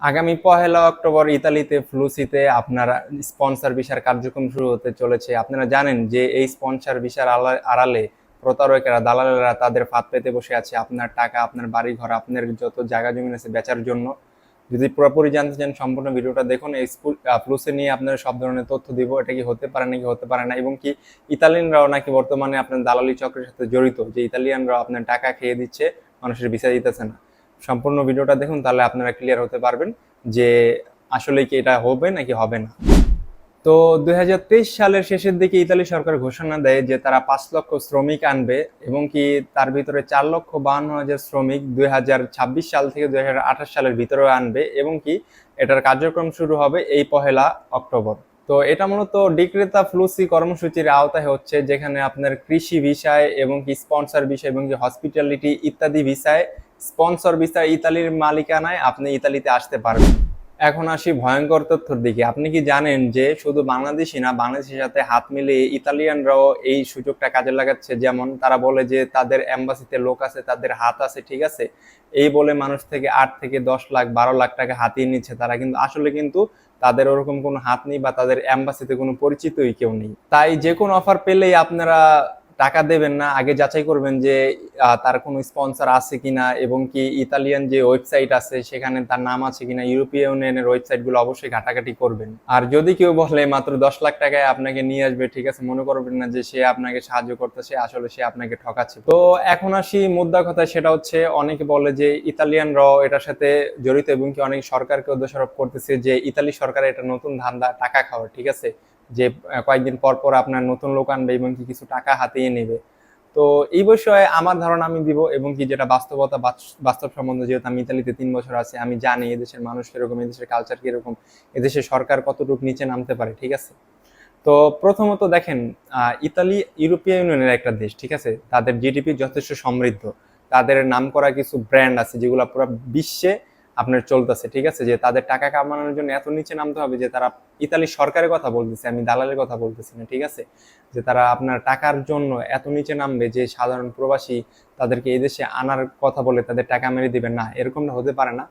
আগামী পহেলা অক্টোবর ইতালিতে, ফ্লুসিতে আপনার স্পন্সর ভিসার কার্যক্রম শুরু হতে চলেছে। আপনারা জানেন যে এই স্পন্সর ভিসার আড়ালে প্রতারকেরা, দালালেরা তাদের ফাঁদ পেতে বসে আছে। আপনার টাকা, আপনার বাড়ি ঘর আপনার যত জায়গা জমি আছে বেচার জন্য। যদি পুরোপুরি জানতে চান সম্পূর্ণ ভিডিওটা দেখুন। এই স্কুল ফ্লুসে নিয়ে আপনার সব ধরনের তথ্য দিব। এটা কি হতে পারে নাকি হতে পারে না, এবং কি ইতালিয়ানরাও নাকি বর্তমানে আপনার দালালি চক্রের সাথে জড়িত, যে ইতালিয়ানরাও আপনার টাকা খেয়ে দিচ্ছে, মানুষের ভিসা দিতেছে না। সম্পূর্ণ ভিডিওটা দেখুন, তাহলে আপনারা ক্লিয়ার হতে পারবেন যে আসলে কি এটা হবে নাকি হবে না। তো দুই হাজার তেইশ সালের শেষের দিকে ইতালি সরকার ঘোষণা দেয় যে তারা পাঁচ লক্ষ শ্রমিক আনবে এবং কি তার ভিতরে চার লক্ষ বাহান্ন হাজার শ্রমিক দুই হাজার ছাব্বিশ সাল থেকে দুই হাজার আঠাশ সালের ভিতরে আনবে এবং কি এটার কার্যক্রম শুরু হবে এই পহেলা অক্টোবর। তো এটা মূলত ডিক্রেতা ফ্লুসি কর্মসূচির আওতায় হচ্ছে, যেখানে আপনার কৃষি বিষয় এবং কি স্পন্সর বিষয় এবং কি হসপিটালিটি ইত্যাদি ভিসায় স্পন্সর ভিসায় ইতালির মালিকানায় আপনি ইতালিতে আসতে পারবেন। এখন আসি ভয়ঙ্কর তথ্যর দিকে। আপনি কি জানেন যে শুধু বাংলাদেশি না, বাংলাদেশের সাথে হাত মিলিয়ে ইতালিয়ানরাও এই সুযোগটা কাজে লাগাচ্ছে? যেমন তারা বলে যে তাদের এম্বাসিতে লোক আছে, তাদের হাত আছে, ঠিক আছে? এই বলে মানুষ থেকে আট থেকে দশ লাখ, বারো লাখ টাকা হাতিয়ে নিচ্ছে তারা। কিন্তু আসলে কিন্তু তাদের ওরকম কোনো হাত নেই বা তাদের এম্বাসিতে কোনো পরিচিতই কেউ নেই। তাই যে কোনো অফার পেলেই আপনারা টাকা দেবেন না, আগে যাচাই করবেন যে তার কোনো স্পন্সর আছে কিনা এবং কি ইতালিয়ান যে ওয়েবসাইট আছে সেখানে তার নাম আছে কিনা ইউরোপীয় ইউনিয়নের ওয়েবসাইটগুলো অবশ্যই ঘাটাঘাটি করবেন। আর যদি কেউ বলে মাত্র দশ লাখ টাকায় আপনাকে নিয়ে আসবে, ঠিক আছে, মনে করবেন না যে সে আপনাকে সাহায্য করতেছে, আসলে সে আপনাকে ঠকাচ্ছে। তো এখন আসি মুদ্রা কথা, সেটা হচ্ছে অনেকে বলে যে ইতালিয়ানরাও এটার সাথে জড়িত এবং কি অনেক সরকারকে দোষারোপ করতেছে যে ইতালি সরকার এটা নতুন ধান্দা টাকা খাওয়া ঠিক আছে? যে কয়েকদিন পর পর আপনার নতুন লোক আনবে এবং কি কিছু টাকা হাতিয়ে নেবে। তো এই বিষয়ে আমার ধারণা আমি দিব এবং কি যেটা বাস্তবতা বাস্তব সম্বন্ধে যেহেতু আমি ইতালিতে তিন বছর আছি, আমি জানি এদেশের মানুষ কীরকম, এদেশের কালচার কীরকম, এদেশের সরকার কতটুকু নিচে নামতে পারে, ঠিক আছে? তো প্রথমত দেখেন ইতালি ইউরোপীয় ইউনিয়নের একটা দেশ, ঠিক আছে? তাদের জিডিপি যথেষ্ট সমৃদ্ধ। তাদের নাম করা কিছু ব্র্যান্ড আছে যেগুলো পুরো বিশ্বে আপনার চলতেছে, ঠিক আছে? যে তাদের টাকা কামানোর জন্য এত নিচে নামতে হবে যে তারা ইতালি সরকারের কথা বলতেছে, আমি দালালের কথা বলতেছি না, ঠিক আছে? যে তারা আপনার টাকার জন্য এত নিচে নামবে যে সাধারণ প্রবাসী তাদেরকে এই দেশে আনার কথা বলে তাদের টাকা মেরে দিবেন। না, এরকমটা হতে পারে না।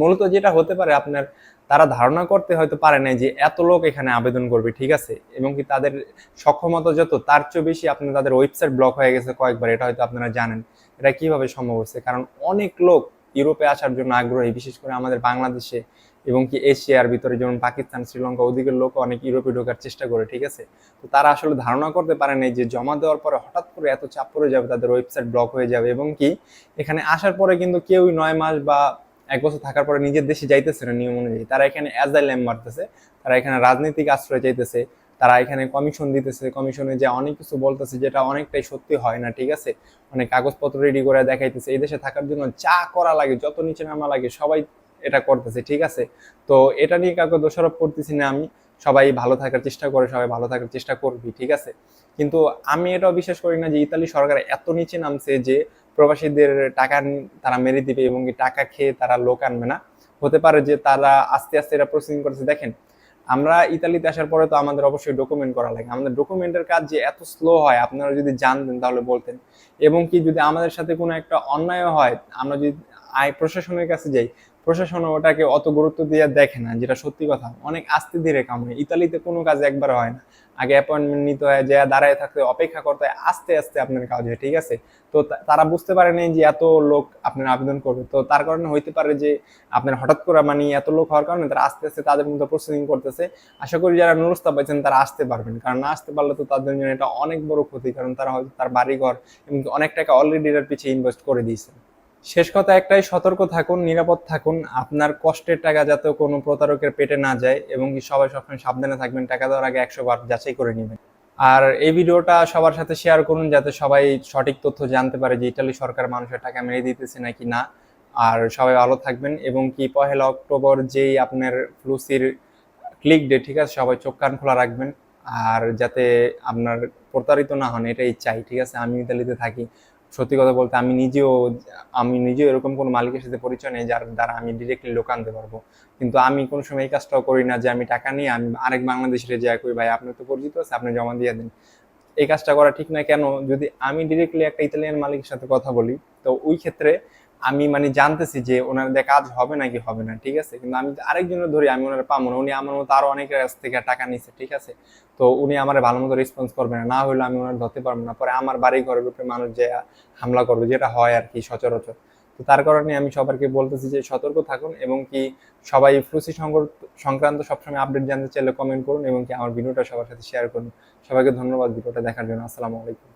মূলত যেটা হতে পারে, আপনার তারা ধারণা করতে হয়তো পারে না যে এত লোক এখানে আবেদন করবে, ঠিক আছে? এবং কি তাদের সক্ষমতা যত, তার চেয়ে বেশি আপনার তাদের ওয়েবসাইট ব্লক হয়ে গেছে কয়েকবার, এটা হয়তো আপনারা জানেন। এটা কীভাবে সম্ভব হচ্ছে কারণ অনেক লোক ইউরোপে আসার জন্য আগ্রহী, বিশেষ করে আমাদের বাংলাদেশে এবং কি এশিয়ার ভিতরে, যেমন পাকিস্তান, শ্রীলঙ্কা, ওদিকের লোক অনেক ইউরোপে ঢোকার চেষ্টা করে, ঠিক আছে? তো তারা আসলে ধারণা করতে পারে না যে জমা দেওয়ার পরে হঠাৎ করে এত চাপ পড়ে যাবে, তাদের ওয়েবসাইট ব্লক হয়ে যাবে এবং কি এখানে আসার পরে কিন্তু কেউই নয় মাস বা এক বছর থাকার পরে নিজের দেশে যাইতেছে না নিয়ম অনুযায়ী। তারা এখানে অ্যাজাইল্যাম মারতেছে, তারা এখানে রাজনৈতিক আশ্রয় চাইতেছে তারা এখানে কমিশন দিতেছে কমিশনে যে অনেক কিছু বলতেছে যেটা অনেকটাই সত্যি হয় না, ঠিক আছে? অনেক কাগজপত্র রেডি করে দেখাইতেছে, এই দেশে থাকার জন্য যা করা লাগে, যত নিচে নামা লাগে, সবাই এটা করতেছে, ঠিক আছে? তো এটা নিয়ে কাউকে দোষারোপ করতেছি না আমি, সবাই ভালো থাকার চেষ্টা করে, সবাই ভালো থাকার চেষ্টা করবি, ঠিক আছে? কিন্তু আমি এটাও বিশ্বাস করি না যে ইতালি সরকার এত নিচে নামছে যে প্রবাসীদের টাকা তারা মেরে দিবে এবং টাকা খেয়ে তারা লোক আনবে না। হতে পারে যে তারা আস্তে আস্তে এটা প্রসেসিং করেছে দেখেন আমরা ইতালিতে আসার পরে তো আমাদের অবশ্যই ডকুমেন্ট করা লাগে। আমাদের ডকুমেন্টের কাজ যে এত স্লো হয়, আপনারা যদি জানতেন তাহলে বলতেন। এবং কি যদি আমাদের সাথে কোনো একটা অন্যায় হয়, আমরা যদি আই প্রশাসনের কাছে যাই, প্রশাসন ওটাকে অত গুরুত্ব দিয়ে দেখে না, যেটা সত্যি কথা। অনেক আস্তে ধীরে কাম ইতালিতে কোনো কাজ একবার হয় না। আগে অ্যাপয়েন্টমেন্ট নিতে হয়, যে দাঁড়ায় থাকতে, অপেক্ষা করতে হয়, আস্তে আস্তে আপনার কাজ হয়, ঠিক আছে? তো তারা বুঝতে পারে নাই যে এত লোক আপনার আবেদন করবে। তো তার কারণে হইতে পারে যে আপনার হঠাৎ করে মানে এত লোক হওয়ার কারণে তারা আস্তে আস্তে তাদের মধ্যে প্রসেসিং করতেছে। আশা করি যারা নুরস্তা পাইছেন, তারা আসতে পারবেন। কারণ না আসতে পারলে তো তাদের জন্য এটা অনেক বড় ক্ষতি, কারণ তারা হয়তো তার বাড়িঘর এবং অনেক টাকা অলরেডি এর পিছিয়ে ইনভেস্ট করে দিয়েছে। শেষ কথা একটাই, সতর্ক থাকুন, নিরাপদ থাকুন। আপনার কষ্টের টাকা যাতে কোনো প্রতারকের পেটে না যায় এবং কি সবাই সবসময় সাবধানে থাকবেন, টাকা দেওয়ার আগে একশো বার যাচাই করে নেবেন। আর এই ভিডিওটা সবার সাথে শেয়ার করুন যাতে সবাই সঠিক তথ্য জানতে পারে যে ইটালি সরকার মানুষের টাকা মেরে দিতেছে নাকি না। আর সবাই ভালো থাকবেন এবং কি পহেলা অক্টোবর যেই আপনার ফ্লুসির ক্লিক ডে ঠিক আছে, সবাই চোখ কান খোলা রাখবেন। আর যাতে আপনার প্রতারিত না হন, এটাই চাই, ঠিক আছে? আমি ইতালিতে থাকি। সত্যি কথা বলতে আমি নিজেও আমি নিজেও এরকম কোনো মালিকের সাথে পরিচয় নেই যার দ্বারা আমি ডিরেক্টলি লোক আনতে পারব। কিন্তু আমি কোনো সময় এই কাজটাও করি না যে আমি টাকা নিয়ে আমি আরেক বাংলাদেশের যা করি, ভাই, আপনার তো পরিচিত আছে, আপনি জমা দিয়ে দিন। এই কাজটা করা ঠিক না কেন? যদি আমি ডিরেক্টলি একটা ইতালিয়ান মালিকের সাথে কথা বলি, তো ওই ক্ষেত্রে আমি মানে জানতেছি যে ওনার দিয়ে কাজ হবে নাকি হবে না, ঠিক আছে? কিন্তু আমি আরেকজনের ধরি, আমি ওনার পাবো না। উনি আমার মতো আরও অনেকের কাছ থেকে টাকা নিচ্ছে ঠিক আছে? তো উনি আমার ভালো মতো রেসপন্স করবে না। না হলে আমি ওনার ধরতে পারব না। পরে আমার বাড়ি ঘরের উপরে মানুষ যে হামলা করবে, যেটা হয় আর কি সচরাচর। তো তার কারণে আমি সবাইকে বলতেছি যে সতর্ক থাকুন এবং কি সবাই ফ্লুসি সংক্রান্ত সবসময় আপডেট জানতে চাইলে কমেন্ট করুন এবং কি আমার ভিডিওটা সবার সাথে শেয়ার করুন। সবাইকে ধন্যবাদ ভিডিওটা দেখার জন্য। আসসালামু আলাইকুম।